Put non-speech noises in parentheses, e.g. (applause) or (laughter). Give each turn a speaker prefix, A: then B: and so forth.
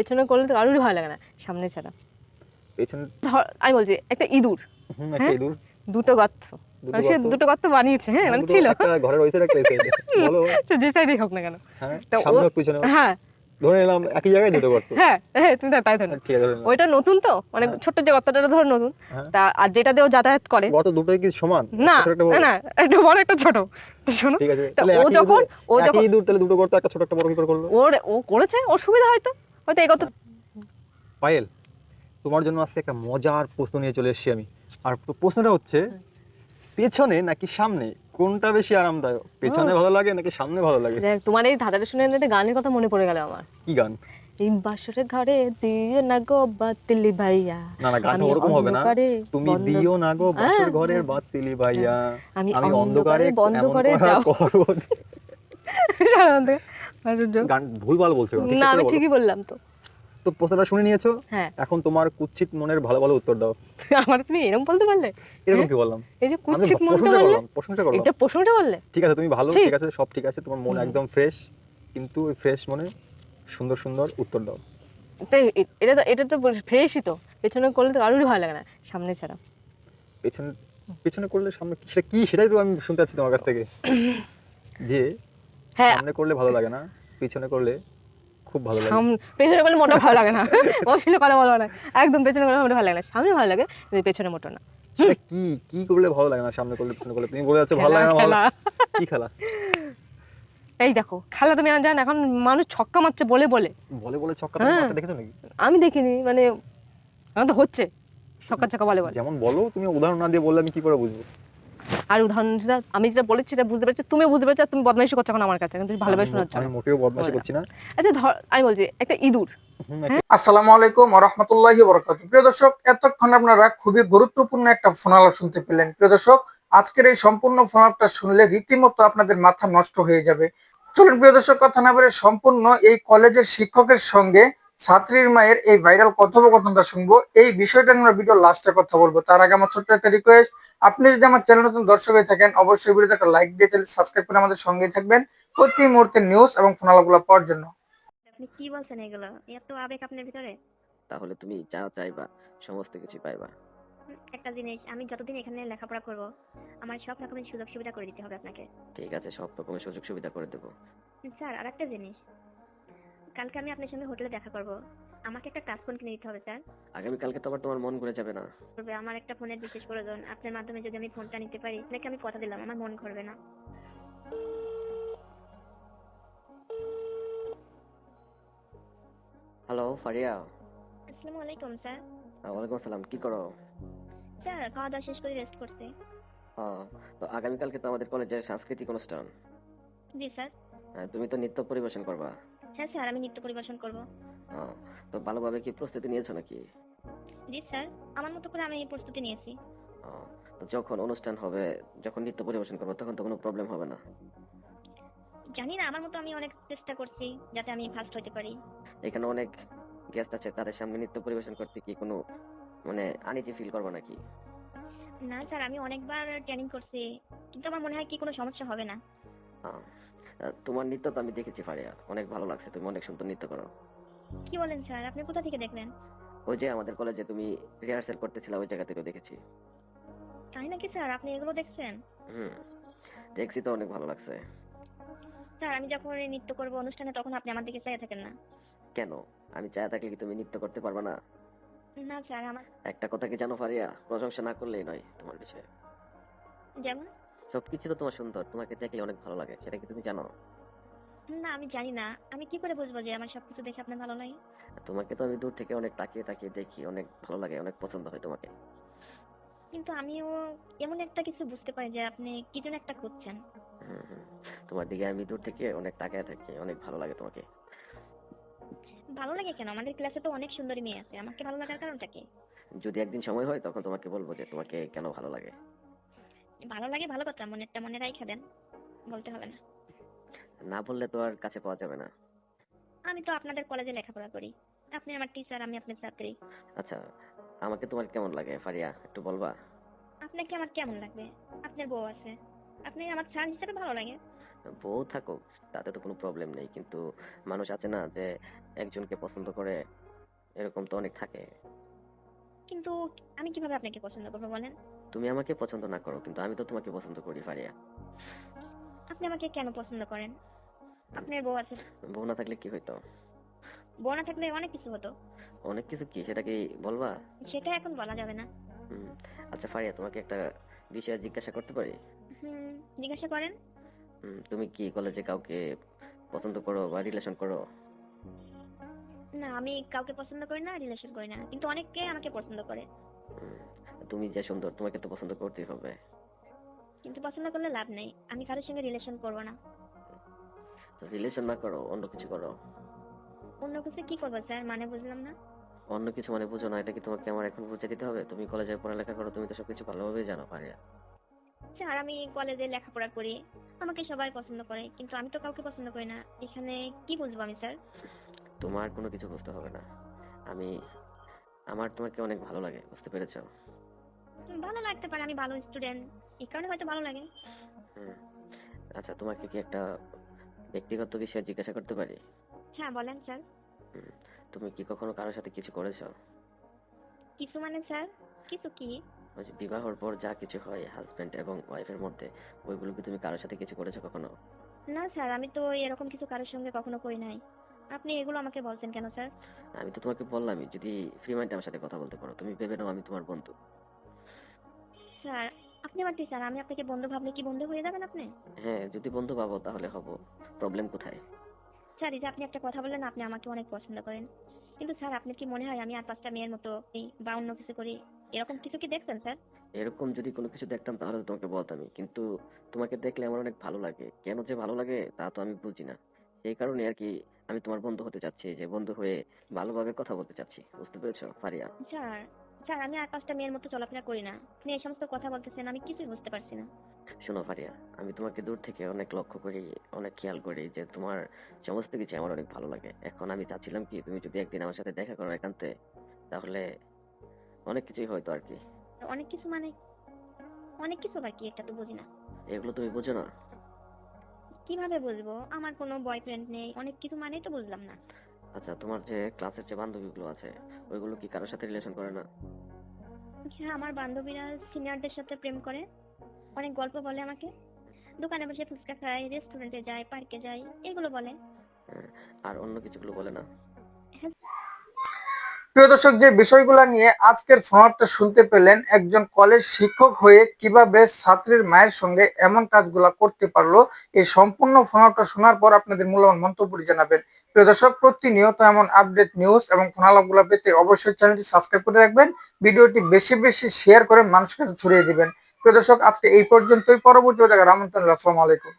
A: পেছনে করলে তো কারোরই ভালো লাগে না সামনে ছাড়া।
B: পেছনে
A: ধর আমি বলছি একটা ইঁদুর হ্যাঁ?
B: ইঁদুর।
A: দুটো গর্ত। মানে সে দুটো গর্ত বানিয়েছে হ্যাঁ মানে ছিল।
B: ঘরের ওই সাইড একটা সাইডে (laughs) বলো।
A: সে যে সাইডেই হোক না কেন।
B: হ্যাঁ সামনে পিছনে
A: হ্যাঁ।
B: ধরে নিলাম একই জায়গায় দুটো গর্ত।
A: হ্যাঁ হ্যাঁ তুমি তাই- ধরো। ওইটা নতুন তো মানে। ছোট্ট যে গর্তটা ধর নতুন। তা আর যেটা দিয়েও যাতায়াত করে
B: গর্ত দুটোই কি সমান?
A: না
B: ছোট বড়?
A: না একটা বড় একটা ছোট। শোনো
B: ঠিক আছে
A: ও যখন ও
B: দুটো গর্ত একটা ছোট একটা বড় কি করে করল?
A: ওর ও করেছে ওর সুবিধা হয়তো। হয়তো এই গর্ত
B: পায়েল তোমার জন্য আজকে একটা মজার প্রশ্ন নিয়ে চলে এসেছি আমি। আর প্রশ্নটা হচ্ছে পেছনে নাকি সামনে? কোনটা বেশি আরামদায়ক? পেছনে ভালো লাগে নাকি সামনে ভালো লাগে?
A: দেখ তোমার এই ধাঁধাটা শুনে একটা গানের কথা মনে পড়ে গেল আমার।
B: কি গান?
A: এই ঘরে দিয়ে না গো বাতিলি ভাইয়া।
B: না না
A: আমি
B: ওরকম হবে না। তুমি দিও না গো বাসর
A: হ্যাঁ,
B: ঘরের বাতিলি ভাইয়া।
A: আমি
B: অন্ধকারে
A: বন্ধ করে যাও।
B: করব। (laughs)
A: সারা অন্ধকারে। আশ্চর্য।
B: গান ভুলভাল বলছো
A: না আমি ঠিকই বললাম তো।
B: তো প্রশ্নটা শুনে নিয়েছো?
A: হ্যাঁ।
B: এখন তোমার কুৎসিত মনের ভালো ভালো উত্তর দাও। (laughs)
A: আমার তুমি এরকম বলতে পারলে?
B: এরকম কি বললাম?
A: এই যে
B: আমি
A: মনটা বললে?
B: করলাম করলাম।
A: এটা প্রশ্নটা বললে?
B: ঠিক আছে তুমি ভালো
A: ঠিক।
B: ঠিক আছে সব ঠিক আছে তোমার মন একদম ফ্রেশ কিন্তু ওই ফ্রেশ মনে সুন্দর সুন্দর উত্তর দাও।
A: তাই এটা তো এটা তো ফ্রেশই তো। পেছনে করলে তো ভালো লাগে না সামনে ছাড়া।
B: পেছনে পেছনে করলে সামনে কি- সেটা কি? সেটাই তো আমি শুনতে চাচ্ছি তোমার কাছ থেকে। (clears throat) যে
A: হ্যাঁ।
B: সামনে করলে ভালো লাগে না পিছনে করলে খুব ভালো লাগে।
A: সামনে পেছনে করলে মোটা ভালো লাগে না। (laughs) অশ্লীল কথা বলব না। একদম পেছনে করলে মোটা ভালো লাগে না। সামনে ভালো লাগে কিন্তু পেছনে মোটা না।
B: কি কি করলে ভালো লাগে না সামনে করলে পিছনে করলে? তুমি বলে যাচ্ছ ভালো লাগে না ভালো। কি খেলা?
A: এই দেখো খেলা তুমি জান এখন মানুষ ছক্কা মারছে বলে বলে।
B: বলে বলে ছক্কা তুমি
A: হ্যাঁ।
B: মারতে দেখেছ নাকি?
A: আমি দেখিনি মানে আমার তো হচ্ছে ছক্কা ছক্কা বলে বলে।
B: যেমন বলো তুমি উদাহরণ না দিয়ে বললে আমি কি করে বুঝব?
A: আর উদাহরণ যেটা আমি যেটা বলেছি সেটা বুঝতে পারছি তুমি বুঝতে পারছ তুমি বদমাইশি করছ এখন আমার কাছে কিন্তু ভালোভাবে শোনাচ্ছ।
B: আমি মোটেও বদমাশি
A: বলো।
B: করছি না।
A: আচ্ছা ধর আমি বলছি একটা ইঁদুর। হ্যাঁ।
C: আসসালামু আলাইকুম রহমতুল্লাহি বরকাত প্রিয় দর্শক এতক্ষণ আপনারা খুবই গুরুত্বপূর্ণ একটা ফোনালাপ শুনতে পেলেন। প্রিয় দর্শক আজকের এই সম্পূর্ণ ফোনালাপটা শুনলে রীতিমতো আপনাদের মাথা নষ্ট হয়ে যাবে। চলুন প্রিয় দর্শক কথা না বলে সম্পূর্ণ এই কলেজের শিক্ষকের সঙ্গে ছাত্রীর মায়ের এই ভাইরাল কথোপকথনটা শুনব। এই বিষয়টা নিয়ে ভিডিও লাস্টে কথা বলব। তার আগে আমার ছোট্ট একটা রিকোয়েস্ট আপনি যদি আমার চ্যানেল নতুন দর্শক হয়ে থাকেন অবশ্যই ভিডিওতে একটা লাইক দিয়ে চ্যানেল সাবস্ক্রাইব করে আমাদের সঙ্গেই থাকবেন। প্রতি মুহূর্তে নিউজ এবং ফোনালাপগুলো পাওয়ার জন্য।
D: আপনি কি বলছেন এগুলো? এত আবেগ আপনার ভিতরে?
E: তাহলে তুমি যা চাইবা সমস্ত কিছু পাইবা।
D: একটা জিনিস আমি যতদিন এখানে লেখাপড়া করব আমার সব রকমের সুযোগ সুবিধা করে দিতে হবে আপনাকে।
E: ঠিক আছে সব রকমের সুযোগ সুবিধা করে দেবো।
D: স্যার আর একটা জিনিস। কালকে আমি আপনার সঙ্গে হোটেলে দেখা করব। আমাকে একটা টাচ ফোন কিনে দিতে হবে স্যার।
E: আগামীকালকে তো আবার তোমার মন ঘুরে যাবে না।
D: তবে আমার একটা ফোনের বিশেষ প্রয়োজন। আপনার মাধ্যমে যদি আমি ফোনটা নিতে পারি আপনাকে আমি কথা দিলাম আমার মন করবে না।
E: হ্যালো ফারিয়া।
D: আসসালামু আলাইকুম স্যার।
E: আহ, ওয়ালাইকুম আসসালাম কি করো?
D: স্যার খাওয়া দাওয়া শেষ করে রেস্ট করছি।
E: আহ, তো আগামীকালকে তো আমাদের কলেজে সাংস্কৃতিক অনুষ্ঠান।
D: জি স্যার।
E: তুমি তো নৃত্য পরিবেশন করবা।
D: হ্যাঁ স্যার আমি নৃত্য পরিবেশন করব।
E: তো ভালোভাবে কি প্রস্তুতি নিয়েছো নাকি?
D: জি স্যার আমার মতো করে আমি প্রস্তুতি নিয়েছি।
E: তো যখন অনুষ্ঠান হবে যখন নৃত্য পরিবেশন করব তখন তো কোনো প্রবলেম হবে না?
D: জানি না আমার মতো আমি অনেক চেষ্টা করছি যাতে আমি ফার্স্ট হতে পারি।
E: এখানে অনেক গেস্ট আছে তাদের সামনে নৃত্য পরিবেশন করতে কি কোনো মানে আনিজি ফিল করবা নাকি?
D: না স্যার আমি অনেকবার ট্রেনিং করছি কিন্তু আমার মনে হয় কি কোনো সমস্যা হবে না।
E: তোমার নৃত্য তো আমি দেখেছি ফারিয়া। অনেক ভালো লাগছে তুমি অনেক সুন্দর নৃত্য করো।
D: কি বলেন স্যার? আপনি কোথা থেকে দেখলেন?
E: ওই যে আমাদের কলেজে তুমি রিহার্সাল করতেছিলা ওই জায়গা থেকে দেখেছি।
D: তাই নাকি স্যার? আপনি এগুলো দেখছেন?
E: হুম দেখছি তো অনেক ভালো লাগছে।
D: স্যার আমি যখন এই নৃত্য করব অনুষ্ঠানে তখন আপনি আমার দিকে চাইয়ে থাকেন না।
E: কেন? আমি চায় থাকলে কি তুমি নৃত্য করতে পারবে না?
D: না স্যার আমার
E: একটা কথা কি জানো ফারিয়া? প্রশংসা না করলেই নয় তোমার বিষয়ে।
D: যেমন?
E: সবকিছু তো তোমার সুন্দর তোমাকে দেখলে অনেক ভালো লাগে সেটা কি তুমি জানো?
D: না আমি জানি না। আমি কি করে বুঝব যে আমার সবকিছু দেখে আপনার ভালো লাগে?
E: তোমাকে তো আমি দূর থেকে অনেক তাকিয়ে তাকিয়ে দেখি অনেক ভালো লাগে অনেক পছন্দ হয় তোমাকে।
D: কিন্তু আমিও এমন একটা কিছু বুঝতে পারি যে আপনি কি যেন একটা করছেন।
E: তোমার দিকে আমি দূর থেকে অনেক তাকিয়ে থাকি অনেক ভালো লাগে তোমাকে।
D: ভালো লাগে কেন? আমাদের ক্লাসে তো অনেক সুন্দরী মেয়ে আছে আমাকে ভালো লাগার কারণটা কি?
E: যদি একদিন সময় হয় তখন তোমাকে বলব যে তোমাকে কেন ভালো লাগে।
D: ভালো লাগে ভালো কথা মনেরটা মনে রাইখা দেন বলতে হবে না।
E: না বললে তো আর কাছে পাওয়া যাবে না।
D: আমি তো আপনাদের কলেজে লেখাপড়া করি। আপনি আমার টিচার আমি আপনার ছাত্রী।
E: আচ্ছা আমাকে তোমার কেমন লাগে ফারিয়া একটু বলবা?
D: আপনাকে আমার কেমন লাগবে? আপনার বউ আছে। আপনি আমার স্যার হিসেবে ভালো লাগে।
E: বউ থাকুক তাতে তো কোনো প্রবলেম নেই কিন্তু মানুষ আছে না যে একজনকে পছন্দ করে এরকম তো অনেক থাকে।
D: কিন্তু আমি কীভাবে আপনাকে পছন্দ করব বলেন?
E: তুমি আমাকে পছন্দ না করো কিন্তু আমি তো তোমাকে পছন্দ করি ফারিয়া।
D: আপনি আমাকে কেন পছন্দ করেন? আপনার বউ আছে।
E: বউ না থাকলে কি হইতো?
D: বউ না থাকলে অনেক কিছু হতো।
E: অনেক কিছু কি? সেটা কি বলবা?
D: সেটা এখন বলা যাবে না।
E: আচ্ছা ফারিয়া তোমাকে একটা বিষয় জিজ্ঞাসা করতে পারি?
D: হুম জিজ্ঞাসা করেন।
E: তুমি কি কলেজে কাউকে পছন্দ করো বা রিলেশন করো?
D: না আমি কাউকে পছন্দ করি না রিলেশন করি না। কিন্তু অনেকে আমাকে পছন্দ করে।
E: তুমি যে সুন্দর তোমাকে তো পছন্দ করতেই হবে।
D: কিন্তু পছন্দ করলে লাভ নেই। আমি কারোর সঙ্গে রিলেশন করব না।
E: রিলেশন না করো অন্য কিছু করো।
D: অন্য কিছু কি করব স্যার? মানে বুঝলাম না।
E: অন্য কিছু মানে বুঝো না এটা কি তোমাকে আমার এখন বুঝে দিতে হবে? তুমি কলেজে পড়ালেখা করো তুমি তো সবকিছু ভালোভাবেই জানো ফারিয়া
D: স্যার আমি কলেজে লেখাপড়া করি। আমাকে সবাই পছন্দ করে কিন্তু আমি তো কাউকে পছন্দ করি না। এখানে কি বুঝব আমি স্যার?
E: তোমার কোনো কিছু বুঝতে হবে না। আমি আমার তোমাকে অনেক ভালো লাগে বুঝতে পেরেছ?
D: ভালো লাগতে পারে আমি ভালো স্টুডেন্ট এই কারণে হয়তো ভালো লাগে।
E: আচ্ছা তোমাকে কি একটা ব্যক্তিগত বিষয়ে জিজ্ঞাসা করতে পারি?
D: হ্যাঁ বলেন স্যার।
E: তুমি কি কখনো কারোর সাথে কিছু করেছ?
D: কিছু মানে স্যার? কিছু কি?
E: ওই যে বিবাহর পর যা কিছু হয় হাজবেন্ড এবং ওয়াইফের মধ্যে ওইগুলো কি তুমি কারোর সাথে কিছু করেছ কখনো?
D: না স্যার আমি তো এরকম কিছু কারোর সঙ্গে কখনো করি নাই। আপনি এগুলো আমাকে বলছেন কেন স্যার?
E: আমি তো তোমাকে বললামই যদি ফ্রি মাইন্ডে আমার সাথে কথা বলতে পারো তুমি ভেবে নাও আমি তোমার বন্ধু।
D: স্যার আপনি আমার টিচার আমি আপনাকে বন্ধু ভাবলে কি বন্ধু হয়ে যাবেন আপনি?
E: হ্যাঁ যদি বন্ধু পাবো তাহলে হব। প্রবলেম কোথায়?
D: স্যার এই যে আপনি একটা কথা বললেন আপনি আমাকে অনেক পছন্দ করেন। কিন্তু স্যার আপনার কি মনে হয় আমি আর পাঁচটা মেয়ের মতো এই বা অন্য কিছু করি? এরকম কিছু কি দেখছেন স্যার?
E: এরকম যদি কোনো কিছু দেখতাম তাহলে তো তোমাকে বলতামই কিন্তু তোমাকে দেখলে আমার অনেক ভালো লাগে। কেন যে ভালো লাগে তা তো আমি বুঝি না। সেই কারণে আর কি আমি তোমার বন্ধু হতে চাচ্ছি যে বন্ধু হয়ে ভালোভাবে কথা বলতে চাচ্ছি। বুঝতে পেরেছ ফারিয়া?
D: স্যার স্যার আমি আর পাঁচটা মেয়ের মতো চলাফেরা করি না। আপনি এই সমস্ত কথা বলতেছেন আমি কিছুই বুঝতে পারছি না।
E: শোনো ফারিয়া আমি তোমাকে দূর থেকে অনেক লক্ষ্য করি অনেক খেয়াল করি যে তোমার সমস্ত কিছু আমার অনেক ভালো লাগে। এখন আমি চাচ্ছিলাম কি তুমি যদি একদিন আমার সাথে দেখা করো একান্তে তাহলে অনেক কিছুই হয়তো আর কি।
D: অনেক কিছু মানে? অনেক কিছু আবার কি? একটা তো বুঝি না।
E: এগুলো তুমি বুঝো না?
D: কীভাবে বুঝব? আমার কোনো বয়ফ্রেন্ড নেই অনেক কিছু মানেই তো বুঝলাম না।
E: আচ্ছা তোমার যে ক্লাসের যে বান্ধবীগুলো আছে ওইগুলো কি কারোর সাথে রিলেশন করে না?
D: হ্যাঁ আমার বান্ধবীরা সিনিয়রদের সাথে প্রেম করে। অনেক গল্প বলে আমাকে। দোকানে বসে ফুচকা খায় রেস্টুরেন্টে যায় পার্কে যায় এগুলো বলে।
E: হ্যাঁ, আর অন্য কিছুগুলো বলে না?
C: প্রিয় দর্শক, যে বিষয়গুলো নিয়ে আজকের ফোনারটা শুনতে পেলেন, একজন কলেজ শিক্ষক হয়ে কীভাবে ছাত্রীর মায়ের সঙ্গে এমন কাজগুলা করতে পারল, এই সম্পূর্ণ ফোনারটা শোনার পর আপনাদের মূল্যবান মন্তব্য জানাবেন। প্রিয় দর্শক, প্রতিনিয়ত এমন আপডেট নিউজ এবং ফোনালাপগুলো পেতে অবশ্যই চ্যানেলটি সাবস্ক্রাইব করে রাখবেন, ভিডিওটি বেশি বেশি শেয়ার করে মানুষের কাছে ছড়িয়ে দিবেন। প্রিয় দর্শক, আজকে এই পর্যন্তই, পরবর্তী জায়গায় রামন্তন আসসালামু আলাইকুম।